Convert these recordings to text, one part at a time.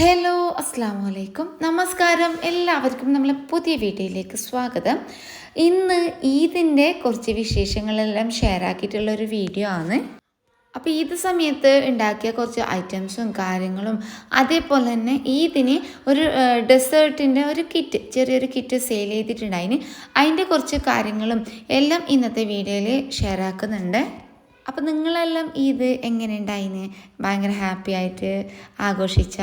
Hello അസ്സാം വലൈക്കും നമസ്കാരം. എല്ലാവർക്കും നമ്മളെ പുതിയ വീഡിയോയിലേക്ക് സ്വാഗതം. ഇന്ന് ഈദിന്റെ കുറച്ച് വിശേഷങ്ങളെല്ലാം ഷെയർ ആക്കിയിട്ടുള്ള ഒരു വീഡിയോ ആണ്. അപ്പോൾ ഈദ് സമയത്ത് ഉണ്ടാക്കിയ കുറച്ച് ഐറ്റംസും കാര്യങ്ങളും അതേപോലെ തന്നെ ഈദിന് ഒരു ഡെസേർട്ടിന്റെ ഒരു കിറ്റ് ചെറിയൊരു കിറ്റ് സെയിൽ ചെയ്തിട്ടുണ്ടായിന്. അതിന്റെ കുറച്ച് കാര്യങ്ങളും എല്ലാം ഇന്നത്തെ വീഡിയോയിൽ ഷെയർ ആക്കുന്നുണ്ട്. അപ്പം നിങ്ങളെല്ലാം ഇത് എങ്ങനെ ഉണ്ടായിന്? ഭയങ്കര ഹാപ്പി ആയിട്ട് ആഘോഷിച്ച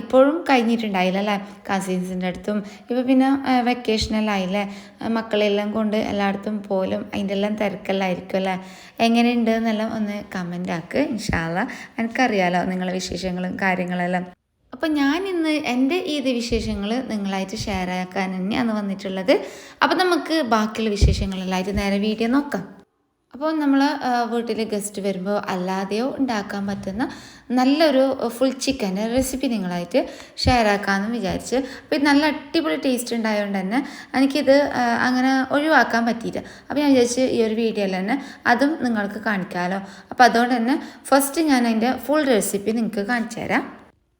ഇപ്പോഴും കഴിഞ്ഞിട്ടുണ്ടായില്ല അല്ലേ? കസിൻസിന്റെ അടുത്തും ഇപ്പോൾ പിന്നെ വെക്കേഷനെല്ലാം ആയില്ലേ? മക്കളെല്ലാം കൊണ്ട് എല്ലായിടത്തും പോലും അതിന്റെ എല്ലാം തിരക്കെല്ലായിരിക്കും അല്ലേ? എങ്ങനെയുണ്ട് എന്നെല്ലാം ഒന്ന് കമന്റ് ആക്ക് ഇൻഷാല്ല എനിക്കറിയാലോ നിങ്ങളെ വിശേഷങ്ങളും കാര്യങ്ങളെല്ലാം. അപ്പോൾ ഞാൻ ഇന്ന് എന്റെ ഈദ് വിശേഷങ്ങൾ നിങ്ങളായിട്ട് ഷെയർ ആക്കാൻ തന്നെയാണ് വന്നിട്ടുള്ളത്. അപ്പോൾ നമുക്ക് ബാക്കിയുള്ള വിശേഷങ്ങളെല്ലാം ആയിട്ട് നേരെ വീഡിയോ നോക്കാം. അപ്പോൾ നമ്മൾ വീട്ടിൽ ഗസ്റ്റ് വരുമ്പോൾ അല്ലാതെയോ ഉണ്ടാക്കാൻ പറ്റുന്ന നല്ലൊരു ഫുൾ ചിക്കൻ റെസിപ്പി നിങ്ങളായിട്ട് ഷെയർ ആക്കാമെന്ന് വിചാരിച്ച്. അപ്പോൾ ഇത് നല്ല അടിപൊളി ടേസ്റ്റ് ഉണ്ടായതുകൊണ്ട് തന്നെ എനിക്കിത് അങ്ങനെ ഒഴിവാക്കാൻ പറ്റിയില്ല. അപ്പോൾ ഞാൻ വിചാരിച്ച് ഈ ഒരു വീഡിയോയിൽ തന്നെ അതും നിങ്ങൾക്ക് കാണിക്കാമല്ലോ അപ്പോൾ അതുകൊണ്ട് തന്നെ ഫസ്റ്റ് ഞാൻ അതിന്റെ ഫുൾ റെസിപ്പി നിങ്ങൾക്ക് കാണിച്ചു തരാം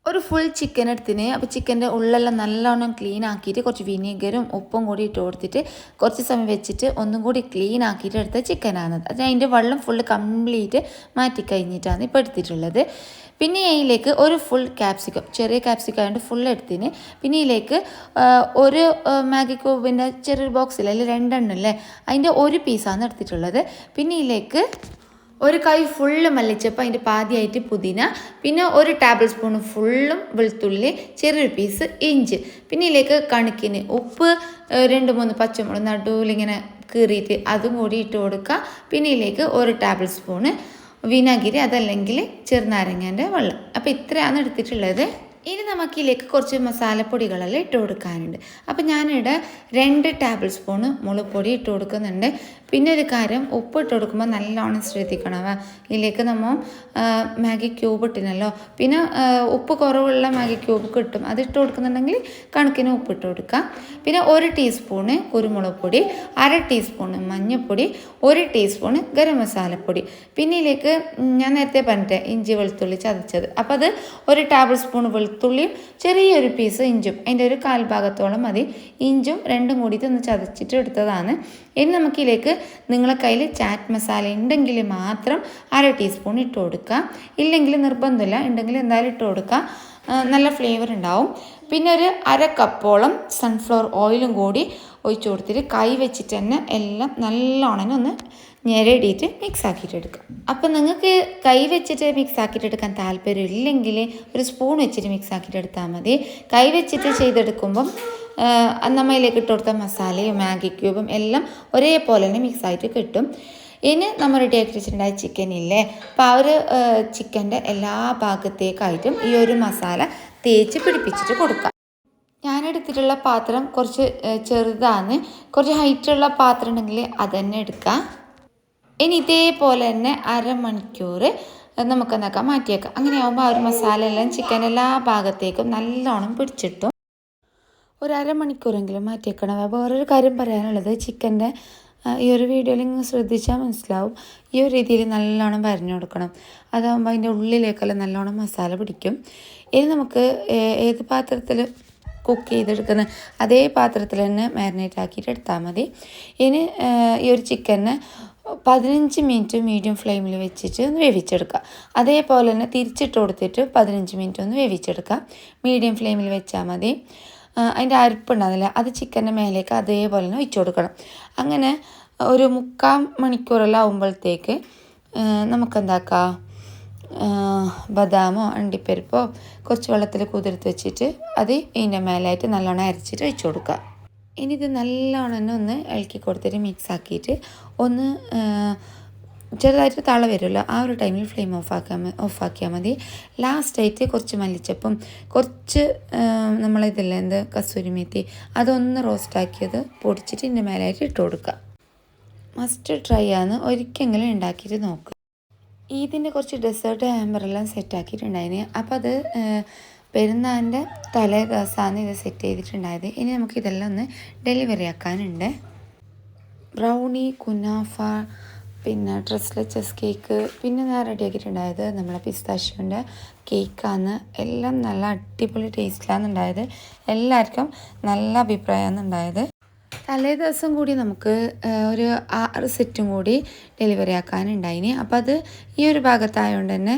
ഒരു ഫുൾ ചിക്കൻ എടുത്തിന്. അപ്പോൾ ചിക്കന്റെ ഉള്ളെല്ലാം നല്ലോണം ക്ലീൻ ആക്കിയിട്ട് കുറച്ച് വിനീഗറും ഉപ്പും കൂടി ഇട്ട് കൊടുത്തിട്ട് കുറച്ച് സമയം വെച്ചിട്ട് ഒന്നും കൂടി ക്ലീൻ ആക്കിയിട്ട് എടുത്ത ചിക്കനാണ് അത് അതിന്റെ വെള്ളം ഫുള്ള് കംപ്ലീറ്റ് മാറ്റി കഴിഞ്ഞിട്ടാണ് ഇപ്പോൾ എടുത്തിട്ടുള്ളത്. പിന്നെ അതിലേക്ക് ഒരു ഫുൾ ക്യാപ്സിക്കം ചെറിയ ക്യാപ്സിക്കം ആയതുകൊണ്ട് ഫുൾ എടുത്തിന്. പിന്നെ ഇതിലേക്ക് ഒരു മാഗി ക്യൂബിന്റെ ചെറിയൊരു ബോക്സിൽ അതിൽ രണ്ടെണ്ണം അല്ലേ അതിന്റെ ഒരു പീസാണ് എടുത്തിട്ടുള്ളത്. പിന്നെ ഇതിലേക്ക് ഒരു കൈ ഫുള്ള് മല്ലിച്ചപ്പ് അതിന്റെ പാതിയായിട്ട് പുതിന പിന്നെ ഒരു ടേബിൾ സ്പൂൺ ഫുള്ളും വെളുത്തുള്ളി ചെറിയൊരു പീസ് ഇഞ്ചി. പിന്നെ ഇതിലേക്ക് കണക്കിന് ഉപ്പ് രണ്ട് മൂന്ന് പച്ചമുളക് നടുവിലിങ്ങനെ കീറിയിട്ട് അതും കൂടി ഇട്ട് കൊടുക്കുക. പിന്നെ ഇതിലേക്ക് ഒരു ടേബിൾ സ്പൂണ് വിനാഗിരി അതല്ലെങ്കിൽ ചെറുനാരങ്ങേന്റെ വെള്ളം. അപ്പോൾ ഇത്രയാണ് എടുത്തിട്ടുള്ളത്. ഇനി നമുക്കിതിലേക്ക് കുറച്ച് മസാലപ്പൊടികളെല്ലാം ഇട്ട് കൊടുക്കാനുണ്ട്. അപ്പോൾ ഞാനിവിടെ രണ്ട് ടേബിൾ സ്പൂണ് മുളക് പൊടി ഇട്ട് കൊടുക്കുന്നുണ്ട്. പിന്നെ ഒരു കാര്യം ഉപ്പ് ഇട്ട് കൊടുക്കുമ്പോൾ നല്ലോണം ശ്രദ്ധിക്കണം ഇതിലേക്ക് നമ്മൾ മാഗി ക്യൂബ് ഇട്ടിനല്ലോ. പിന്നെ ഉപ്പ് കുറവുള്ള മാഗി ക്യൂബ് കിട്ടും. അത് ഇട്ട് കൊടുക്കുന്നുണ്ടെങ്കിൽ കണക്കിന് ഉപ്പ് ഇട്ട് കൊടുക്കുക പിന്നെ ഒരു ടീസ്പൂണ് കുരുമുളക് പൊടി അര ടീസ്പൂണ് മഞ്ഞൾപ്പൊടി ഒരു ടീസ്പൂണ് ഗരം മസാലപ്പൊടി. പിന്നെ ഇതിലേക്ക് ഞാൻ നേരത്തെ പറഞ്ഞിട്ട് ഇഞ്ചി വെളുത്തുള്ളി ചതച്ചത്. അപ്പോൾ അത് ഒരു ടേബിൾ സ്പൂൺ വെളുത്തുള്ളിയും ചെറിയൊരു പീസ് ഇഞ്ചും. അതിന്റെ ഒരു കാൽഭാഗത്തോളം മതി. ഇഞ്ചും രണ്ടും കൂടി ഒന്ന് ചതച്ചിട്ട് എടുത്തതാണ്. ഇനി നമുക്കിതിലേക്ക് നിങ്ങളെ കയ്യിൽ ചാറ്റ് മസാല ഉണ്ടെങ്കിൽ മാത്രം അര ടീസ്പൂൺ ഇട്ട് കൊടുക്കുക. ഇല്ലെങ്കിൽ നിർബന്ധമില്ല ഉണ്ടെങ്കിൽ എന്തായാലും ഇട്ട് കൊടുക്കുക. നല്ല ഫ്ലേവർ ഉണ്ടാവും. പിന്നെ ഒരു അര കപ്പോളം സൺഫ്ലവർ ഓയിലും കൂടി ഒഴിച്ച് കൊടുത്തിട്ട് കൈ വെച്ചിട്ട് തന്നെ എല്ലാം നല്ലോണം ഒന്ന് ഞെരടിയിട്ട് മിക്സ് ആക്കിയിട്ട് എടുക്കാം അപ്പം നിങ്ങൾക്ക് കൈ വെച്ചിട്ട് മിക്സ് ആക്കിയിട്ട് എടുക്കാൻ താല്പര്യം ഇല്ലെങ്കിൽ ഒരു സ്പൂൺ വെച്ചിട്ട് മിക്സ് ആക്കിയിട്ട് എടുത്താൽ മതി. കൈ വെച്ചിട്ട് ചെയ്തെടുക്കുമ്പം നമ്മൾ ഇട്ടുകൊടുത്ത ഇട്ട് കൊടുത്ത മസാലയും മാഗി ക്യൂബും എല്ലാം ഒരേപോലെ തന്നെ മിക്സ് ആയിട്ട് കിട്ടും. ഇനി നമ്മൾ റെഡി ആക്കി വെച്ചിട്ടുണ്ടായ ചിക്കൻ ഇല്ലേ? അപ്പോൾ ആ ഒരു ചിക്കന്റെ എല്ലാ ഭാഗത്തേക്കായിട്ടും ഈ ഒരു മസാല തേച്ച് പിടിപ്പിച്ചിട്ട് കൊടുക്കാം. ഞാനെടുത്തിട്ടുള്ള പാത്രം കുറച്ച് ചെറുതാണ്. കുറച്ച് ഹൈറ്റുള്ള പാത്രം ഉണ്ടെങ്കിൽ അത് തന്നെ എടുക്കാം. ഇനി ഇതേപോലെ തന്നെ അരമണിക്കൂർ നമുക്ക് എന്നൊക്കെ മാറ്റിയേക്കാം. അങ്ങനെയാകുമ്പോൾ ആ ഒരു മസാല എല്ലാം ചിക്കൻ എല്ലാ ഭാഗത്തേക്കും നല്ലോണം പിടിച്ചിട്ടും ഒരു അരമണിക്കൂറെങ്കിലും മാറ്റിയേക്കണം വേറൊരു കാര്യം പറയാനുള്ളത് ചിക്കന്റെ ഈ ഒരു വീഡിയോയിൽ നിങ്ങൾ ശ്രദ്ധിച്ചാൽ മനസ്സിലാവും. ഈ ഒരു രീതിയിൽ നല്ലോണം വരഞ്ഞു കൊടുക്കണം. അതാകുമ്പോൾ അതിന്റെ ഉള്ളിലേക്കെല്ലാം നല്ലോണം മസാല പിടിക്കും. ഇനി നമുക്ക് ഏത് പാത്രത്തിൽ കുക്ക് ചെയ്തെടുക്കുന്ന അതേ പാത്രത്തിൽ തന്നെ മാരിനേറ്റ് ആക്കിയിട്ട് എടുത്താൽ മതി. ഇനി ഈ ഒരു ചിക്കനെ പതിനഞ്ച് മിനിറ്റ് മീഡിയം ഫ്ലെയിമിൽ വെച്ചിട്ട് ഒന്ന് വേവിച്ചെടുക്കുക. അതേപോലെ തന്നെ തിരിച്ചിട്ട് കൊടുത്തിട്ട് പതിനഞ്ച് മിനിറ്റ് ഒന്ന് വേവിച്ചെടുക്കുക. മീഡിയം ഫ്ലെയിമിൽ വെച്ചാൽ മതി. അതിന്റെ അരിപ്പുണ്ടാകുന്നില്ല അത് ചിക്കന്റെ മേലേക്ക് അതേപോലെ തന്നെ ഒഴിച്ചു കൊടുക്കണം. അങ്ങനെ ഒരു മുക്കാൽ മണിക്കൂറെല്ലാം ആകുമ്പോഴത്തേക്ക് നമുക്കെന്താക്കാം? ബദാമോ അണ്ടിപ്പരിപ്പോ കുറച്ച് വെള്ളത്തിൽ കുതിർത്ത് വെച്ചിട്ട് അത് ഇതിന്റെ മേലായിട്ട് നല്ലോണം അരച്ചിട്ട് ഒഴിച്ചു കൊടുക്കുക. ഇനി ഇത് നല്ലോണം തന്നെ ഒന്ന് ഇളക്കി കൊടുത്തിട്ട് മിക്സ് ആക്കിയിട്ട് ഒന്ന് ചെറുതായിട്ട് തള വരുമല്ലോ. ആ ഒരു ടൈമിൽ ഫ്ലെയിം ഓഫാക്കാൻ ഓഫാക്കിയാൽ മതി. ലാസ്റ്റായിട്ട് കുറച്ച് മല്ലിച്ചപ്പും കുറച്ച് നമ്മളിതില്ല എന്ത് കസൂരി മേത്തി അതൊന്ന് റോസ്റ്റാക്കിയത് പൊടിച്ചിട്ട് ഇതിന്റെ മേലായിട്ട് ഇട്ട് കൊടുക്കുക. മസ്റ്റ് ട്രൈ ആണ്. ഒരിക്കലും ഉണ്ടാക്കിയിട്ട് നോക്കുക ഇതിന്റെ കുറച്ച് ഡെസേർട്ട് ഹാമ്പറെല്ലാം സെറ്റ് ആക്കിയിട്ടുണ്ടായിന്. അപ്പോൾ അത് പെരുന്നാളിന്റെ തലേ ദിവസമാണ് ഇത് സെറ്റ് ചെയ്തിട്ടുണ്ടായത്. ഇനി നമുക്ക് ഇതെല്ലാം ഒന്ന് ഡെലിവറി ആക്കാനുണ്ട്. ബ്രൗണി കുനാഫ പിന്നെ ട്രസ്ലെച്ചസ് കേക്ക് പിന്നെ ഞാൻ റെഡിയാക്കിയിട്ടുണ്ടായത് നമ്മളെ പിസ്താഷ്യോന്റെ കേക്കാണ് എല്ലാം നല്ല അടിപൊളി ടേസ്റ്റിലാണ് ഉണ്ടായത്. എല്ലാവർക്കും നല്ല അഭിപ്രായമാണ് ഉണ്ടായത്. തലേ ദിവസം കൂടി നമുക്ക് ഒരു ആറ് സെറ്റും കൂടി ഡെലിവറി ആക്കാനുണ്ടായിനി. അപ്പോൾ അത് ഈ ഒരു ഭാഗത്തായതുകൊണ്ട് തന്നെ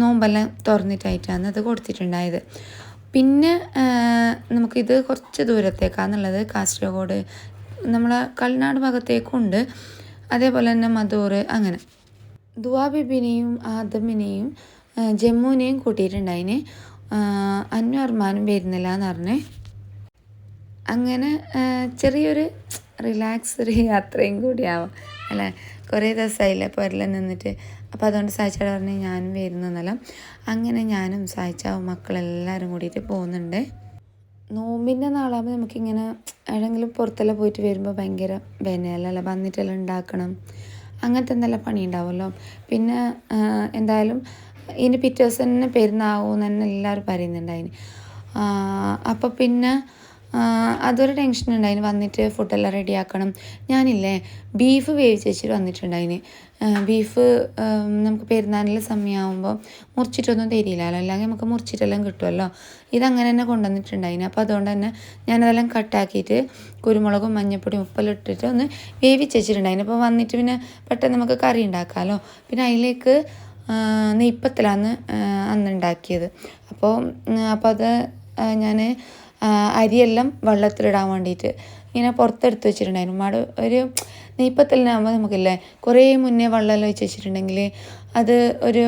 നോമ്പെല്ലാം തുറന്നിട്ടായിട്ടാണ് അത് കൊടുത്തിട്ടുണ്ടായത്. പിന്നെ നമുക്കിത് കുറച്ച് ദൂരത്തേക്കാണെന്നുള്ളത് കാസർഗോഡ് നമ്മളെ കൽനാട് ഭാഗത്തേക്കുണ്ട്. അതേപോലെ തന്നെ മധൂർ അങ്ങനെ ദുവാബിബിനെയും ആദമിനെയും ജമ്മുവിനെയും കൂട്ടിയിട്ടുണ്ടായിന്. അന്നു അർമാനും വരുന്നില്ല എന്ന് പറഞ്ഞേ. അങ്ങനെ ചെറിയൊരു റിലാക്സ് ഒരു യാത്രയും കൂടിയാവാം അല്ലേ? കുറേ ദിവസമായില്ലേ പുരലെല്ലാം നിന്നിട്ട്. അപ്പോൾ അതുകൊണ്ട് സായിച്ചാട് പറഞ്ഞ് ഞാനും വരുന്നു എന്നെല്ലാം. അങ്ങനെ ഞാനും സായിച്ചാവും മക്കളെല്ലാവരും കൂടിയിട്ട് പോകുന്നുണ്ട്. നോമ്പിന്റെ നാളാകുമ്പോൾ നമുക്കിങ്ങനെ എവിടെയെങ്കിലും പുറത്തെല്ലാം പോയിട്ട് വരുമ്പോൾ ഭയങ്കര വിനയല്ല വന്നിട്ടെല്ലാം ഉണ്ടാക്കണം. അങ്ങനത്തെ എന്തെല്ലാം പണി ഉണ്ടാവുമല്ലോ. പിന്നെ എന്തായാലും ഇനി പിറ്റേ ദിവസം തന്നെ പെരുന്നാവും തന്നെ എല്ലാവരും പറയുന്നുണ്ടായിന്. അപ്പോൾ പിന്നെ അതൊരു ടെൻഷൻ ഉണ്ടായിന്. വന്നിട്ട് ഫുഡെല്ലാം റെഡിയാക്കണം ഞാനില്ലേ ബീഫ് വേവിച്ച് വെച്ചിട്ട് വന്നിട്ടുണ്ടായിന്. ബീഫ് നമുക്ക് പെരുന്നാളിന്റെ സമയമാകുമ്പോൾ മുറിച്ചിട്ടൊന്നും തരില്ലല്ലോ. അല്ലെങ്കിൽ നമുക്ക് മുറിച്ചിട്ടെല്ലാം കിട്ടുമല്ലോ ഇതങ്ങനെ തന്നെ കൊണ്ടുവന്നിട്ടുണ്ടായിന്. അപ്പോൾ അതുകൊണ്ട് തന്നെ ഞാനതെല്ലാം കട്ടാക്കിയിട്ട് കുരുമുളകും മഞ്ഞപ്പൊടിയും ഉപ്പെല്ലാം ഇട്ടിട്ട് ഒന്ന് വേവിച്ച് വെച്ചിട്ടുണ്ടായിന്. അപ്പോൾ വന്നിട്ട് പിന്നെ പെട്ടെന്ന് നമുക്ക് കറി ഉണ്ടാക്കാമല്ലോ പിന്നെ അതിലേക്ക് നെയ്പ്പത്തിലാണ് അന്ന് ഉണ്ടാക്കിയത്. അപ്പോൾ അപ്പോൾ അത് ഞാൻ അരിയെല്ലാം വെള്ളത്തിലിടാൻ വേണ്ടിയിട്ട് ഇങ്ങനെ പുറത്തെടുത്ത് വെച്ചിട്ടുണ്ടായിരുന്നു. മട ഒരു നെയ്പ്പത്തലിനാകുമ്പോൾ നമുക്കില്ലേ കുറേ മുന്നേ വെള്ളമെല്ലാം ഒഴിച്ച് വെച്ചിട്ടുണ്ടെങ്കിൽ അത് ഒരു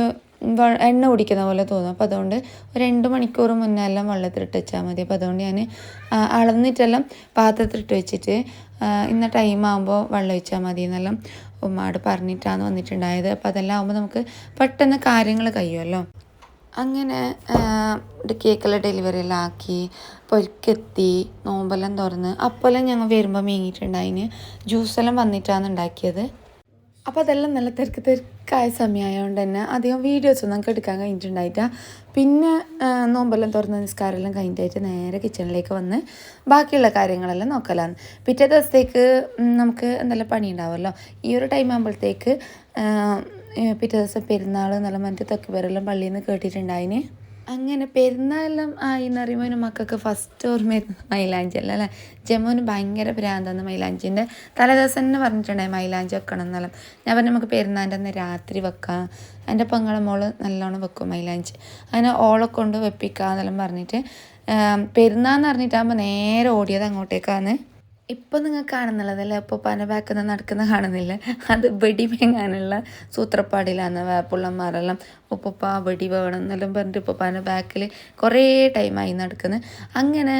എണ്ണ കുടിക്കുന്ന പോലെ തോന്നും. അപ്പോൾ അതുകൊണ്ട് ഒരു രണ്ട് മണിക്കൂർ മുന്നേ എല്ലാം വെള്ളത്തിലിട്ട് വെച്ചാൽ മതി. അപ്പോൾ അതുകൊണ്ട് ഞാൻ അളന്നിട്ടെല്ലാം പാത്രത്തിലിട്ട് വെച്ചിട്ട് ഇന്ന ടൈം ആകുമ്പോൾ വെള്ളം ഒഴിച്ചാൽ മതി എന്നെല്ലാം ഉമ്മാട് പറഞ്ഞിട്ടാണ് വന്നിട്ടുണ്ടായത്. അപ്പോൾ അതെല്ലാം ആകുമ്പോൾ നമുക്ക് പെട്ടെന്ന് കാര്യങ്ങൾ കഴിയുമല്ലോ. അങ്ങനെ കേക്കെല്ലാം ഡെലിവറി എല്ലാം ആക്കി പൊരിക്കെത്തി നോമ്പെല്ലാം തുറന്ന്. അപ്പോഴെല്ലാം ഞങ്ങൾ വരുമ്പോൾ മീങ്ങിയിട്ടുണ്ടായിന്. ജ്യൂസെല്ലാം വന്നിട്ടാണ് ഉണ്ടാക്കിയത്. അപ്പോൾ അതെല്ലാം നല്ല തിരക്ക് തിരക്കായ സമയമായതുകൊണ്ട് തന്നെ അധികം വീഡിയോസ് നമുക്ക് എടുക്കാൻ കഴിഞ്ഞിട്ടുണ്ടായിട്ട പിന്നെ നോമ്പെല്ലാം തുറന്ന് നിസ്കാരമെല്ലാം കഴിഞ്ഞിട്ടായിട്ട് നേരെ കിച്ചണിലേക്ക് വന്ന് ബാക്കിയുള്ള കാര്യങ്ങളെല്ലാം നോക്കലാണ്. പിറ്റേ ദിവസത്തേക്ക് നമുക്ക് എന്തെല്ലാം പണി ഉണ്ടാവുമല്ലോ ഈ ഒരു ടൈം ആകുമ്പോഴത്തേക്ക് പിറ്റേ ദിവസം പെരുന്നാൾ എന്നുള്ള മറ്റു തക്കുപേരെല്ലാം പള്ളിയിൽ നിന്ന് കേട്ടിട്ടുണ്ടായിന്. അങ്ങനെ പെരുന്നാളെല്ലാം ആയി എന്ന് പറയുമ്പോൾ എന്റെ മക്കൾക്ക് ഫസ്റ്റ് ഓർമ്മ വരുന്നത് മൈലാഞ്ചി അല്ല? അല്ലേ ജമ്മുവിന് ഭയങ്കര ഭ്രാന്താണ് മൈലാഞ്ചിന്റെ തലേദിവസം തന്നെ പറഞ്ഞിട്ടുണ്ടായി മൈലാഞ്ചി വെക്കണം എന്നെല്ലാം. ഞാൻ പറഞ്ഞു നമുക്ക് പെരുന്നാളിന്റെ അന്ന് രാത്രി വെക്കാം. എന്റെ പെങ്ങളെ മോൾ നല്ലോണം വെക്കും മൈലാഞ്ചി. അങ്ങനെ ഓളെ കൊണ്ട് വെപ്പിക്കാന്നെല്ലാം പറഞ്ഞിട്ട് പെരുന്നാന്ന് പറഞ്ഞിട്ടാകുമ്പോൾ നേരെ ഓടിയത് അങ്ങോട്ടേക്കാണ്. ഇപ്പം നിങ്ങൾ കാണുന്നുള്ളതല്ലേ ഇപ്പോൾ പന ബാക്കുന്ന നടക്കുന്ന കാണുന്നില്ല. അത് വെടി മേങ്ങാനുള്ള സൂത്രപ്പാടിലാണ് വേപ്പുള്ളന്മാരെല്ലാം ഉപ്പ വെടി വേണം എന്നെല്ലാം പറഞ്ഞിട്ട് ഉപ്പപ്പാന്റെ ബാക്കിൽ കുറേ ടൈമായി നടക്കുന്നത് അങ്ങനെ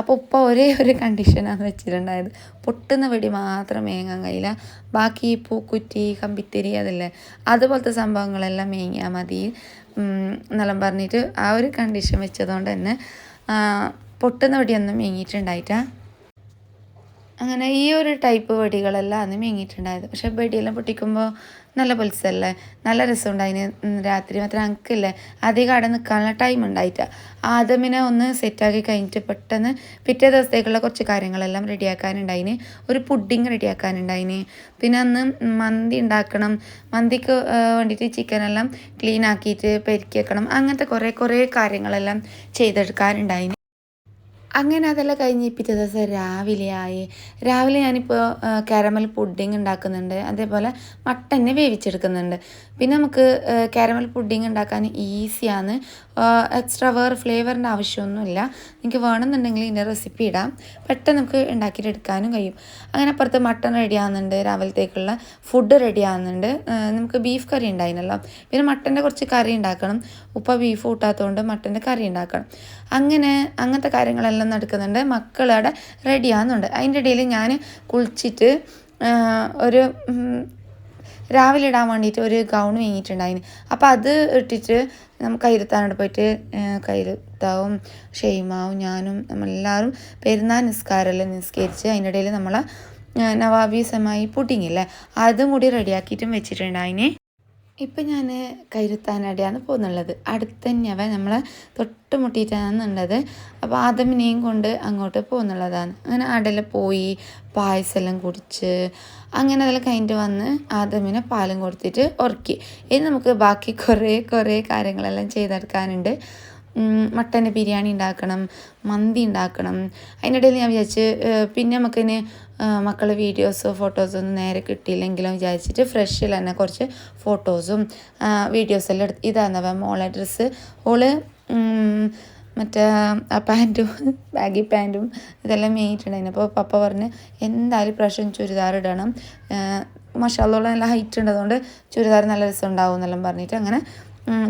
അപ്പോൾ ഉപ്പ ഒരേ ഒരു കണ്ടീഷനാണ് വെച്ചിട്ടുണ്ടായത്. പൊട്ടുന്ന വെടി മാത്രം മേങ്ങാൻ കഴിയില്ല. ബാക്കി പൂക്കുറ്റി കമ്പിത്തിരി അതല്ലേ? അതുപോലത്തെ സംഭവങ്ങളെല്ലാം മേങ്ങിയാൽ മതി. എന്നെല്ലാം പറഞ്ഞിട്ട് ആ ഒരു കണ്ടീഷൻ വെച്ചതുകൊണ്ട് തന്നെ പൊട്ടുന്ന വെടിയൊന്നും മേങ്ങിയിട്ടുണ്ടായിട്ടാ. അങ്ങനെ ഈ ഒരു ടൈപ്പ് വെടികളെല്ലാം അന്ന് മേങ്ങിയിട്ടുണ്ടായത് പക്ഷെ വെടിയെല്ലാം പൊട്ടിക്കുമ്പോൾ നല്ല പൊലിസല്ലേ നല്ല രസമുണ്ടായിന്. രാത്രി മാത്രം അനക്കില്ലേ? അധികം അവിടെ നിൽക്കാനുള്ള ടൈം ഉണ്ടായിട്ട. ആദമിനെ ഒന്ന് സെറ്റാക്കി കഴിഞ്ഞിട്ട് പെട്ടെന്ന് പിറ്റേ ദിവസത്തേക്കുള്ള കുറച്ച് കാര്യങ്ങളെല്ലാം റെഡിയാക്കാനുണ്ടായിന്. ഒരു പുഡിങ് റെഡിയാക്കാനുണ്ടായിന്. പിന്നെ അന്ന് മന്തി ഉണ്ടാക്കണം. മന്തിക്ക് വേണ്ടിയിട്ട് ചിക്കനെല്ലാം ക്ലീൻ ആക്കിയിട്ട് പെരുക്കി വെക്കണം. അങ്ങനത്തെ കുറേ കുറേ കാര്യങ്ങളെല്ലാം ചെയ്തെടുക്കാനുണ്ടായിന്. അങ്ങനെ അതെല്ലാം കഴിഞ്ഞ് പിറ്റേ ദിവസം രാവിലെ ആയി. രാവിലെ ഞാനിപ്പോൾ കാരമൽ പുഡിങ് ഉണ്ടാക്കുന്നുണ്ട്. അതേപോലെ മട്ടനെ വേവിച്ചെടുക്കുന്നുണ്ട്. പിന്നെ നമുക്ക് കാരമൽ പുഡിങ് ഉണ്ടാക്കാൻ ഈസിയാണ് എക്സ്ട്രാ വേറെ ഫ്ലേവറിന്റെ ആവശ്യമൊന്നുമില്ല. നിങ്ങൾക്ക് വേണമെന്നുണ്ടെങ്കിൽ ഇതിന്റെ റെസിപ്പി ഇടാം. പെട്ടെന്ന് നമുക്ക് ഉണ്ടാക്കിയിട്ടെടുക്കാനും കഴിയും. അങ്ങനെ അപ്പുറത്ത് മട്ടൺ റെഡി ആവുന്നുണ്ട്. രാവിലത്തേക്കുള്ള ഫുഡ് റെഡി ആവുന്നുണ്ട്. നമുക്ക് ബീഫ് കറി ഉണ്ടായിരുന്നല്ലോ. പിന്നെ മട്ടന്റെ കുറച്ച് കറി ഉണ്ടാക്കണം. ഉപ്പ ബീഫ് കൂട്ടാത്തതുകൊണ്ട് മട്ടന്റെ കറി ഉണ്ടാക്കണം അങ്ങനെ അങ്ങനത്തെ കാര്യങ്ങളെല്ലാം നടക്കുന്നുണ്ട്. മക്കളവിടെ റെഡി ആവുന്നുണ്ട്. അതിന്റെ ഇടയിൽ ഞാൻ കുളിച്ചിട്ട് ഒരു രാവിലെ ഇടാൻ വേണ്ടിയിട്ട് ഒരു ഗൗൺ വാങ്ങിയിട്ടുണ്ടായിന്. അപ്പോൾ അത് ഇട്ടിട്ട് നമുക്ക് കയ്യിലെത്താനോട് പോയിട്ട് കയ്യിലെത്താവും ഷെയ്മാവും ഞാനും നമ്മളെല്ലാവരും പെരുന്നാൾ നിസ്കാരമെല്ലാം നിസ്കരിച്ച് അതിന്റെ ഇടയിൽ നമ്മളെ നവാബി ഇല്ലേ? അതും കൂടി റെഡിയാക്കിയിട്ടും വെച്ചിട്ടുണ്ടായിന്. ഇപ്പം ഞാൻ കൈരുത്താനടിയാണ് പോകുന്നുള്ളത് അടുത്ത് തന്നെയവ നമ്മളെ തൊട്ട് മുട്ടിയിട്ടാണെന്നുള്ളത് അപ്പോൾ ആദമിനെയും കൊണ്ട് അങ്ങോട്ട് പോകുന്നുള്ളതാണ് അങ്ങനെ അടല പോയി പായസമെല്ലാം കുടിച്ച് അങ്ങനെ അതെല്ലാം കഴിഞ്ഞിട്ട് വന്ന് ആദമിനെ പാലും കൊടുത്തിട്ട് ഉറക്കി. ഇനി നമുക്ക് ബാക്കി കുറേ കുറേ കാര്യങ്ങളെല്ലാം ചെയ്തെടുക്കാനുണ്ട്. മട്ടന്റെ ബിരിയാണി ഉണ്ടാക്കണം മന്തി ഉണ്ടാക്കണം. അതിനിടയിൽ ഞാൻ വിചാരിച്ച് പിന്നെ നമുക്കിന് മക്കളെ വീഡിയോസ് ഫോട്ടോസോ ഒന്നും നേരെ കിട്ടിയില്ലെങ്കിലും വിചാരിച്ചിട്ട് ഫ്രഷിൽ തന്നെ കുറച്ച് ഫോട്ടോസും വീഡിയോസെല്ലാം എടുത്ത് ഇതാണ് മോളെ ഡ്രസ്സ് ഓൾ മറ്റേ ആ പാന്റും ബാഗി പാന്റും ഇതെല്ലാം മേയിട്ടുണ്ടായിരുന്നു അപ്പോൾ പപ്പ പറഞ്ഞ് എന്തായാലും പ്രാവശ്യം ചുരിദാർ ഇടണം. മഷാലോളം നല്ല ഹൈറ്റ് ഉണ്ട്. അതുകൊണ്ട് ചുരിദാർ നല്ല രസം ഉണ്ടാവും എന്നെല്ലാം പറഞ്ഞിട്ട് അങ്ങനെ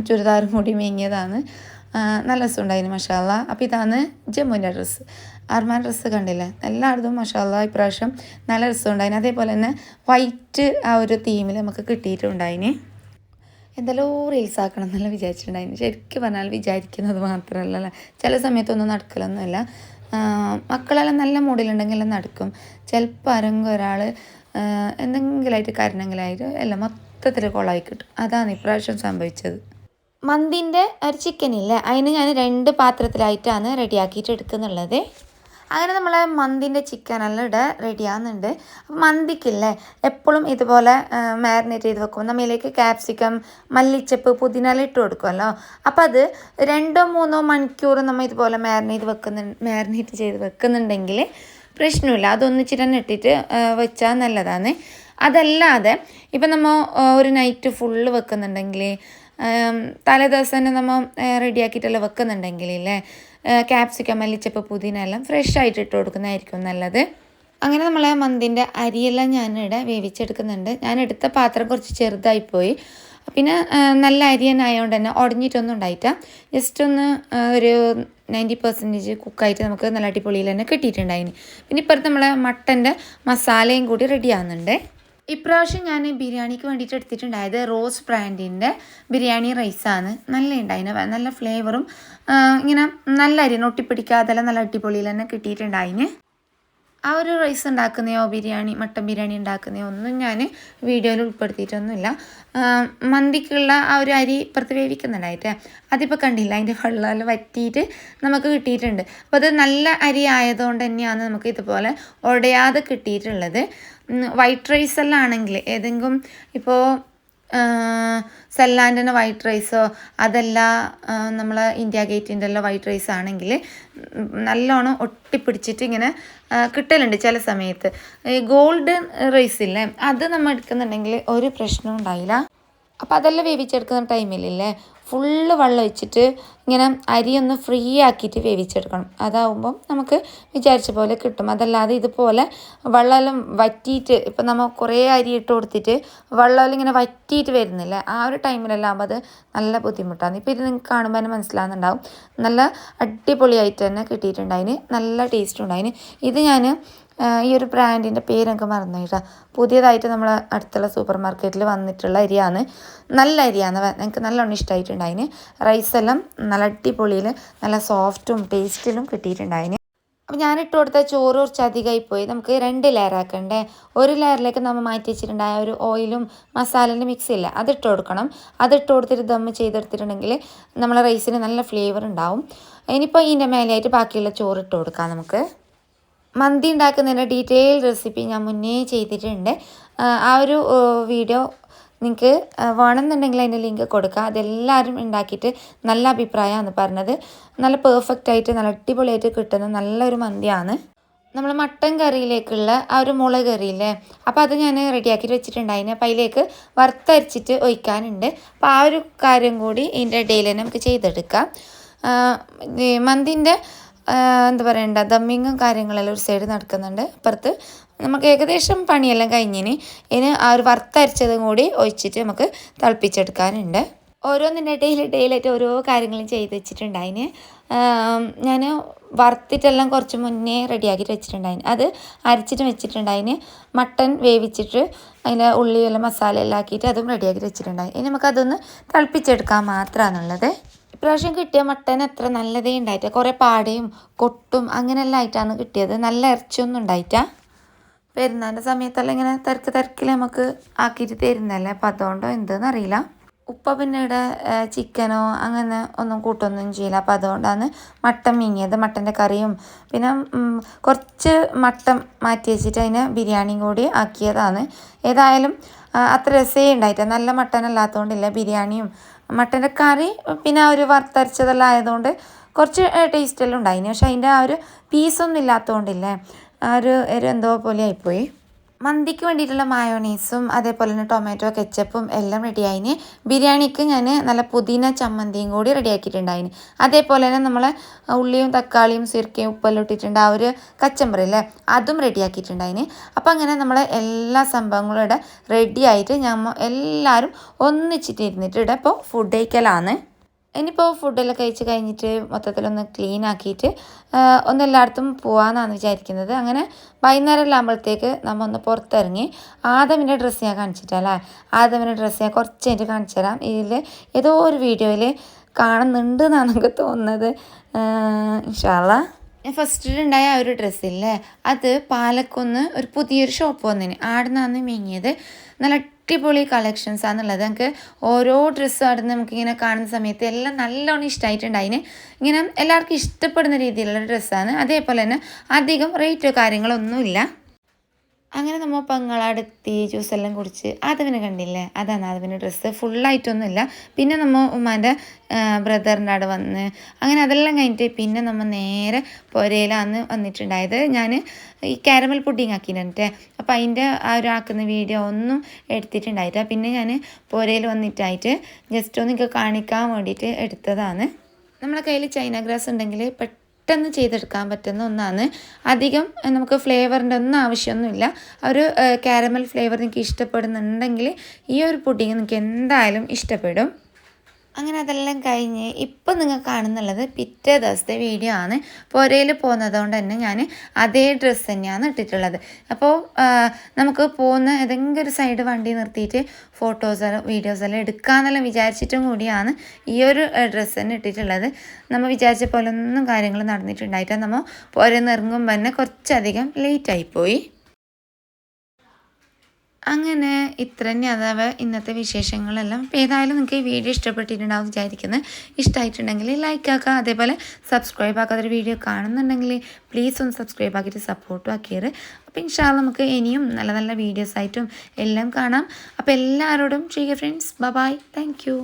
ചുരിദാർ മുടി മേങ്ങിയതാണ്. നല്ല രസമുണ്ടായിരുന്നു മഷാല അപ്പോൾ ഇതാണ് ജമ്മുവിന്റെ ഡ്രസ്സ് അർമാൻ ഡ്രസ്സ് കണ്ടില്ലേ? എല്ലായിടത്തും മഷാല്ല ഇപ്രാവശ്യം നല്ല രസമുണ്ടായിന്. അതേപോലെ തന്നെ വൈറ്റ് ആ ഒരു തീമിൽ നമുക്ക് കിട്ടിയിട്ടുണ്ടായിന്. എന്തെല്ലോ റീൽസ് ആക്കണം എന്നല്ല വിചാരിച്ചിട്ടുണ്ടായിന്. ശരിക്കും പറഞ്ഞാൽ വിചാരിക്കുന്നത് മാത്രമല്ല ചില സമയത്തൊന്നും നടക്കലൊന്നുമില്ല. മക്കളെല്ലാം നല്ല മൂഡിലുണ്ടെങ്കിൽ നടക്കും. ചിലപ്പോൾ ആരെങ്കിലും ഒരാൾ എന്തെങ്കിലുമായിട്ട് കരണെങ്കിലായിട്ട് എല്ലാം മൊത്തത്തിൽ കൊളായി കിട്ടും. അതാണ് ഇപ്രാവശ്യം സംഭവിച്ചത്. മന്തിന്റെ ഒരു ചിക്കൻ ഇല്ലേ? അതിന് ഞാൻ രണ്ട് പാത്രത്തിലായിട്ടാണ് റെഡിയാക്കിയിട്ട് എടുക്കുന്നുള്ളത്. അങ്ങനെ നമ്മൾ മന്തിന്റെ ചിക്കനെല്ലാം ഇവിടെ റെഡിയാകുന്നുണ്ട് അപ്പം മന്തിക്കില്ലേ എപ്പോഴും ഇതുപോലെ മാരിനേറ്റ് ചെയ്ത് വെക്കും. നമ്മയിലേക്ക് ക്യാപ്സിക്കം മല്ലിച്ചപ്പ് പുതിനെല്ലാം ഇട്ട് കൊടുക്കുമല്ലോ അപ്പോൾ അത് രണ്ടോ മൂന്നോ മണിക്കൂർ നമ്മൾ ഇതുപോലെ മാരിനേറ്റ് വെക്കുന്ന മാരിനേറ്റ് ചെയ്ത് വെക്കുന്നുണ്ടെങ്കിൽ പ്രശ്നമില്ല. അതൊന്നിച്ചിട്ട് തന്നെ ഇട്ടിട്ട് വെച്ചാൽ നല്ലതാണ്. അതല്ലാതെ ഇപ്പം നമ്മൾ ഒരു നൈറ്റ് ഫുള്ള് വെക്കുന്നുണ്ടെങ്കിൽ തലേദിവസം തന്നെ നമ്മൾ റെഡിയാക്കിയിട്ടെല്ലാം വെക്കുന്നുണ്ടെങ്കിൽ ഇല്ലേ? ക്യാപ്സിക്കം മല്ലിച്ചപ്പ് പുതിന എല്ലാം ഫ്രഷ് ആയിട്ട് ഇട്ട് കൊടുക്കുന്നതായിരിക്കും നല്ലത്. അങ്ങനെ നമ്മളെ മന്തിന്റെ അരിയെല്ലാം ഞാനിവിടെ വേവിച്ചെടുക്കുന്നുണ്ട്. ഞാൻ എടുത്ത പാത്രം കുറച്ച് ചെറുതായിപ്പോയി. പിന്നെ നല്ല അരി തന്നെ ആയതുകൊണ്ട് തന്നെ ഉടഞ്ഞിട്ടൊന്നും ഉണ്ടായിട്ട. ജസ്റ്റ് ഒന്ന് ഒരു നയന്റി പെർസെന്റേജ് കുക്കായിട്ട് നമുക്ക് നല്ല അടിപൊളിയിൽ തന്നെ കിട്ടിയിട്ടുണ്ടായിന്. പിന്നെ ഇപ്പുറത്ത് നമ്മളെ മട്ടന്റെ മസാലയും കൂടി റെഡി ഇപ്രാവശ്യം ഞാൻ ബിരിയാണിക്ക് വേണ്ടിയിട്ട് എടുത്തിട്ടുണ്ടായത് റോസ് ബ്രാൻഡിന്റെ ബിരിയാണി റൈസാണ്. നല്ല ഉണ്ടായിന്. നല്ല ഫ്ലേവറും ഇങ്ങനെ നല്ല അരി ഒട്ടിപ്പിടിക്കാതെ നല്ല അടിപൊളിയിൽ തന്നെ കിട്ടിയിട്ടുണ്ടായിന്. ആ ഒരു റൈസ് ഉണ്ടാക്കുന്നയോ ബിരിയാണി മട്ടൻ ബിരിയാണി ഉണ്ടാക്കുന്നയോ ഒന്നും ഞാൻ വീഡിയോയിൽ ഉൾപ്പെടുത്തിയിട്ടൊന്നുമില്ല. മന്തിക്കുള്ള ആ ഒരു അരി ഇപ്പുറത്ത് വേവിക്കുന്നുണ്ടായിട്ട്. അതിപ്പോൾ കണ്ടില്ല അതിന്റെ വെള്ളം വറ്റിയിട്ട് നമുക്ക് കിട്ടിയിട്ടുണ്ട്. അപ്പോൾ അത് നല്ല അരി ആയതുകൊണ്ട് തന്നെയാണ് നമുക്ക് ഇതുപോലെ ഉടയാതെ കിട്ടിയിട്ടുള്ളത്. വൈറ്റ് റൈസ് എല്ലാം ആണെങ്കിൽ ഏതെങ്കിലും ഇപ്പോൾ സെല്ലാൻഡിന് വൈറ്റ് റൈസോ അതല്ല നമ്മൾ ഇന്ത്യ ഗേറ്റിന്റെ എല്ലാം വൈറ്റ് റൈസ് ആണെങ്കിൽ നല്ലോണം ഒട്ടിപ്പിടിച്ചിട്ട് ഇങ്ങനെ കിട്ടലുണ്ട് ചില സമയത്ത്. ഈ ഗോൾഡൻ റൈസ് ഇല്ലേ അത് നമ്മൾ എടുക്കുന്നുണ്ടെങ്കിൽ ഒരു പ്രശ്നവും ഉണ്ടായില്ല. അപ്പോൾ അതെല്ലാം വേവിച്ചെടുക്കുന്ന ടൈമിലില്ലേ ഫുള്ള് വെള്ളം ഒഴിച്ചിട്ട് ഇങ്ങനെ അരിയൊന്ന് ഫ്രീ ആക്കിയിട്ട് വേവിച്ചെടുക്കണം. അതാവുമ്പം നമുക്ക് വിചാരിച്ച പോലെ കിട്ടും. അതല്ലാതെ ഇതുപോലെ വെള്ളമെല്ലാം വറ്റിയിട്ട് ഇപ്പം നമ്മൾ കുറേ അരി ഇട്ട് കൊടുത്തിട്ട് വെള്ളമെല്ലാം ഇങ്ങനെ വറ്റിയിട്ട് വരുന്നില്ല. ആ ഒരു ടൈമിലെല്ലാം ആകുമ്പോൾ അത് നല്ല ബുദ്ധിമുട്ടാണ്. ഇപ്പോൾ ഇത് നിങ്ങൾക്ക് കാണുമ്പോൾ തന്നെ മനസ്സിലാകുന്നുണ്ടാവും നല്ല അടിപൊളിയായിട്ട് തന്നെ കിട്ടിയിട്ടുണ്ടായിന് നല്ല ടേസ്റ്റ് ഉണ്ടായിന് ഇത് ഞാൻ ഈ ഒരു ബ്രാൻഡിന്റെ പേരൊക്കെ മറന്നു കേട്ടോ. പുതിയതായിട്ട് നമ്മൾ അടുത്തുള്ള സൂപ്പർ മാർക്കറ്റിൽ വന്നിട്ടുള്ള അരിയാണ്. നല്ല അരിയാണ്. എനിക്ക് നല്ലോണം ഇഷ്ടമായിട്ടുണ്ടായിന് റൈസെല്ലാം നല്ല അടിപൊളിയിൽ നല്ല സോഫ്റ്റും ടേസ്റ്റിലും കിട്ടിയിട്ടുണ്ടായിന്. അപ്പം ഞാൻ ഇട്ട് കൊടുത്ത ചോറ് കുറച്ച് അധികമായി പോയി നമുക്ക് രണ്ട് ലെയർ ആക്കണ്ടേ? ഒരു ലെയറിലേക്ക് നമ്മൾ മാറ്റി വെച്ചിട്ടുണ്ടായ ഒരു ഓയിലും മസാലേന്റെ മിക്സ് ഇല്ല. അതിട്ട് കൊടുക്കണം. അതിട്ട് കൊടുത്തിട്ട് ദമ്മ് ചെയ്തെടുത്തിട്ടുണ്ടെങ്കിൽ നമ്മളെ റൈസിന് നല്ല ഫ്ലേവർ ഉണ്ടാവും. ഇനിയിപ്പോൾ ഇതിന്റെ മേലെയായിട്ട് ബാക്കിയുള്ള ചോറ് ഇട്ട് കൊടുക്കാം നമുക്ക്. മന്തി ഉണ്ടാക്കുന്നതിന്റെ ഡീറ്റെയിൽ റെസിപ്പി ഞാൻ മുന്നേ ചെയ്തിട്ടുണ്ട്. ആ ഒരു വീഡിയോ നിങ്ങൾക്ക് വേണമെന്നുണ്ടെങ്കിൽ അതിന്റെ ലിങ്ക് കൊടുക്കുക അതെല്ലാവരും ഉണ്ടാക്കിയിട്ട് നല്ല അഭിപ്രായമാണ് പറഞ്ഞത്. നല്ല പെർഫെക്റ്റ് ആയിട്ട് നല്ല അടിപൊളിയായിട്ട് കിട്ടുന്ന നല്ലൊരു മന്തിയാണ്. നമ്മൾ മട്ടൻ കറിയിലേക്കുള്ള ആ ഒരു മുളക് കറിയില്ലേ അപ്പോൾ അത് ഞാൻ റെഡിയാക്കിയിട്ട് വെച്ചിട്ടുണ്ടായിന് അപ്പോൾ അതിലേക്ക് വറുത്തരച്ചിട്ട് ഒഴിക്കാനുണ്ട്. അപ്പോൾ ആ ഒരു കാര്യം കൂടി ഇതിന്റെ ഇടയിൽ തന്നെ നമുക്ക് ചെയ്തെടുക്കാം. മന്തിന്റെ എന്താ പറയണ്ട ദമ്മിങ്ങും കാര്യങ്ങളെല്ലാം ഒരു സൈഡ് നടക്കുന്നുണ്ട്. അപ്പുറത്ത് നമുക്ക് ഏകദേശം പണിയെല്ലാം കഴിഞ്ഞിന്. ഇനി ആ ഒരു വറുത്തരച്ചതും കൂടി ഒഴിച്ചിട്ട് നമുക്ക് തിളപ്പിച്ചെടുക്കാനുണ്ട്. ഓരോന്നിന്റെ ഇടയിൽ ഇടയിലായിട്ട് ഓരോ കാര്യങ്ങളും ചെയ്ത് വെച്ചിട്ടുണ്ടായിന്. ഞാൻ വറുത്തിട്ടെല്ലാം കുറച്ച് മുന്നേ റെഡിയാക്കിയിട്ട് വെച്ചിട്ടുണ്ടായിന്. അത് അരച്ചിട്ട് വെച്ചിട്ടുണ്ടായിന്. മട്ടൻ വേവിച്ചിട്ട് അതിന്റെ ഉള്ളിയെല്ലാം മസാല എല്ലാം ആക്കിയിട്ട് അതും റെഡിയാക്കിയിട്ട് വെച്ചിട്ടുണ്ടായി. ഇനി നമുക്കതൊന്ന് തിളപ്പിച്ചെടുക്കാൻ മാത്രമാണുള്ളത്. ഇപ്രാവശ്യം കിട്ടിയ മട്ടൻ അത്ര നല്ലതേ ഉണ്ടായിട്ട. കുറേ പാടയും കൊട്ടും അങ്ങനെയെല്ലാം ആയിട്ടാണ് കിട്ടിയത്. നല്ല ഇറച്ചിയൊന്നും ഉണ്ടായിട്ടാ. പെരുന്നാളിന്റെ സമയത്തെല്ലാം ഇങ്ങനെ തിരക്ക് തിരക്കിൽ നമുക്ക് ആക്കിയിട്ട് തരുന്നല്ലേ അപ്പം അതുകൊണ്ടോ എന്തെന്ന് അറിയില്ല. ഉപ്പ പിന്നെ ഇവിടെ ചിക്കനോ അങ്ങനെ ഒന്നും കൂട്ടൊന്നും ചെയ്യില്ല. അപ്പം അതുകൊണ്ടാണ് മട്ടൻ മീങ്ങിയത്. മട്ടന്റെ കറിയും പിന്നെ കുറച്ച് മട്ടൻ മാറ്റി വെച്ചിട്ട് അതിന് ബിരിയാണിയും കൂടി ആക്കിയതാണ്. ഏതായാലും അത്ര രസമേ ഉണ്ടായിട്ട് നല്ല മട്ടൻ അല്ലാത്തതുകൊണ്ടില്ല ബിരിയാണിയും മട്ടന്റെ കറി പിന്നെ ആ ഒരു വറുത്തരച്ചതെല്ലാം ആയതുകൊണ്ട് കുറച്ച് ടേസ്റ്റ് എല്ലാം ഉണ്ടായിന്. പക്ഷെ അതിന്റെ ആ ഒരു പീസൊന്നും ഇല്ലാത്തതുകൊണ്ടില്ലേ ആ ഒരു ഒരു എന്തോ പോലെ ആയിപ്പോയി. മന്തിക്ക് വേണ്ടിയിട്ടുള്ള മയോണീസും അതേപോലെ തന്നെ ടൊമാറ്റോ കെച്ചപ്പും എല്ലാം റെഡി ആയിന്. ബിരിയാണിക്ക് ഞാൻ നല്ല പുതിന ചമ്മന്തിയും കൂടി റെഡി ആക്കിയിട്ടുണ്ടായിന്. അതേപോലെ തന്നെ നമ്മൾ ഉള്ളിയും തക്കാളിയും സിർക്കയും ഉപ്പെല്ലാം ഇട്ടിട്ടുണ്ട് ആ ഒരു കച്ചമ്പറില്ലേ അതും റെഡി ആക്കിയിട്ടുണ്ടായിന്. അപ്പം അങ്ങനെ നമ്മൾ എല്ലാ സംഭവങ്ങളും ഇവിടെ റെഡി ആയിട്ട് ഞമ്മ എല്ലാവരും ഒന്നിച്ചിട്ടിരുന്നിട്ട് ഇവിടെ ഇപ്പോൾ ഫുഡ് കഴിക്കലാണ്. ഇനിയിപ്പോൾ ഫുഡെല്ലാം കഴിച്ച് കഴിഞ്ഞിട്ട് മൊത്തത്തിലൊന്ന് ക്ലീൻ ആക്കിയിട്ട് ഒന്ന് എല്ലായിടത്തും പോകാമെന്നാണ് വിചാരിക്കുന്നത്. അങ്ങനെ വൈകുന്നേരം ആകുമ്പോഴത്തേക്ക് നമ്മൾ ഒന്ന് പുറത്തിറങ്ങി ആദമിന്റെ ഡ്രസ്സ് ഞാൻ കാണിച്ചിട്ടല്ലേ? ആദമിന്റെ ഡ്രസ്സ് ഞാൻ കുറച്ച് കഴിഞ്ഞിട്ട് കാണിച്ചു തരാം ഇതിൽ ഏതോ ഒരു വീഡിയോയിൽ കാണുന്നുണ്ട് എന്നാണ് എനിക്ക് തോന്നുന്നത്. ഇൻഷാല്ല ഞാൻ ഫസ്റ്റ് ഉണ്ടായ ആ ഒരു ഡ്രസ്സില്ലേ അത് പാലക്കൊന്ന് ഒരു പുതിയൊരു ഷോപ്പ് വന്നിന്. ആടെ നിന്നാണ് മീങ്ങിയത് നല്ല അടിപൊളി കളക്ഷൻസ് ആണെന്നുള്ളത് നമുക്ക് ഓരോ ഡ്രസ്സും അവിടെ നിന്ന് നമുക്കിങ്ങനെ കാണുന്ന സമയത്ത് എല്ലാം നല്ലോണം ഇഷ്ടമായിട്ടുണ്ട് അതിന് ഇങ്ങനെ എല്ലാവർക്കും ഇഷ്ടപ്പെടുന്ന രീതിയിലുള്ള ഡ്രസ്സാണ് അതേപോലെ തന്നെ അധികം റേറ്റോ കാര്യങ്ങളൊന്നുമില്ല അങ്ങനെ നമ്മൾ പങ്ങളടുത്തി ജ്യൂസെല്ലാം കുടിച്ച്. ആദവിനെ കണ്ടില്ലേ? അതാണ് ആദവിന്റെ ഡ്രസ്സ് ഫുള്ളായിട്ടൊന്നുമില്ല പിന്നെ നമ്മൾ ഉമ്മാന്റെ ബ്രദറിന്റെ അവിടെ വന്ന്. അങ്ങനെ അതെല്ലാം കഴിഞ്ഞിട്ട് പിന്നെ നമ്മൾ നേരെ പുരയിലാണ് വന്നിട്ടുണ്ടായത് ഞാൻ ഈ കാരമൽ പുഡിങ് ആക്കിയിട്ടുണ്ട് അപ്പോൾ അതിന്റെ ആ ഒരു ആക്കുന്ന വീഡിയോ ഒന്നും എടുത്തിട്ടുണ്ടായിട്ടില്ല. പിന്നെ ഞാൻ പുരയിൽ വന്നിട്ടായിട്ട് ജസ്റ്റ് ഒന്ന് കാണിക്കാൻ വേണ്ടിയിട്ട് എടുത്തതാണ്. നമ്മളെ കയ്യിൽ ചൈന ഗ്രാസ് ഉണ്ടെങ്കിൽ പെട്ടെന്ന് ചെയ്തെടുക്കാൻ പറ്റുന്ന ഒന്നാണ്. അധികം നമുക്ക് ഫ്ലേവറിന്റെ ഒന്നും ആവശ്യമൊന്നുമില്ല. ഒരു കാരമൽ ഫ്ലേവർ നിങ്ങൾക്ക് ഇഷ്ടപ്പെടുന്നുണ്ടെങ്കിൽ ഈ ഒരു പുഡിങ് നിങ്ങൾക്ക് എന്തായാലും ഇഷ്ടപ്പെടും. അങ്ങനെ അതെല്ലാം കഴിഞ്ഞ് ഇപ്പം നിങ്ങൾ കാണുന്നുള്ളത് പിറ്റേ ദിവസത്തെ വീഡിയോ ആണ്. പുരയിൽ പോകുന്നത് കൊണ്ട് തന്നെ ഞാൻ അതേ ഡ്രസ്സ് തന്നെയാണ് ഇട്ടിട്ടുള്ളത്. അപ്പോൾ നമുക്ക് പോകുന്ന ഏതെങ്കിലും ഒരു സൈഡ് വണ്ടി നിർത്തിയിട്ട് ഫോട്ടോസെല്ലാം വീഡിയോസെല്ലാം എടുക്കാമെന്നെല്ലാം വിചാരിച്ചിട്ടും കൂടിയാണ് ഈ ഒരു ഡ്രസ്സ് തന്നെ ഇട്ടിട്ടുള്ളത്. നമ്മൾ വിചാരിച്ച പോലെ ഒന്നും കാര്യങ്ങൾ നടന്നിട്ടുണ്ടായിട്ട് നമ്മൾ പുരയിൽ നിന്ന് ഇറങ്ങുമ്പോൾ തന്നെ കുറച്ചധികം ലേറ്റായിപ്പോയി അങ്ങനെ ഇത്ര തന്നെ അഥവാ ഇന്നത്തെ വിശേഷങ്ങളെല്ലാം. അപ്പോൾ ഏതായാലും നിങ്ങൾക്ക് ഈ വീഡിയോ ഇഷ്ടപ്പെട്ടിട്ടുണ്ടാവും വിചാരിക്കുന്നത് ഇഷ്ടമായിട്ടുണ്ടെങ്കിൽ ലൈക്ക് ആക്കുക അതേപോലെ സബ്സ്ക്രൈബ് ആക്കാത്തൊരു വീഡിയോ കാണുന്നുണ്ടെങ്കിൽ പ്ലീസ് ഒന്ന് സബ്സ്ക്രൈബ് ആക്കിയിട്ട് സപ്പോർട്ടും ആക്കിയത് അപ്പോൾ ഇൻഷാല്ല നമുക്ക് ഇനിയും നല്ല നല്ല വീഡിയോസായിട്ടും എല്ലാം കാണാം. അപ്പോൾ എല്ലാവരോടും ചെയ്യുക ഫ്രണ്ട്സ് ബൈ താങ്ക് യു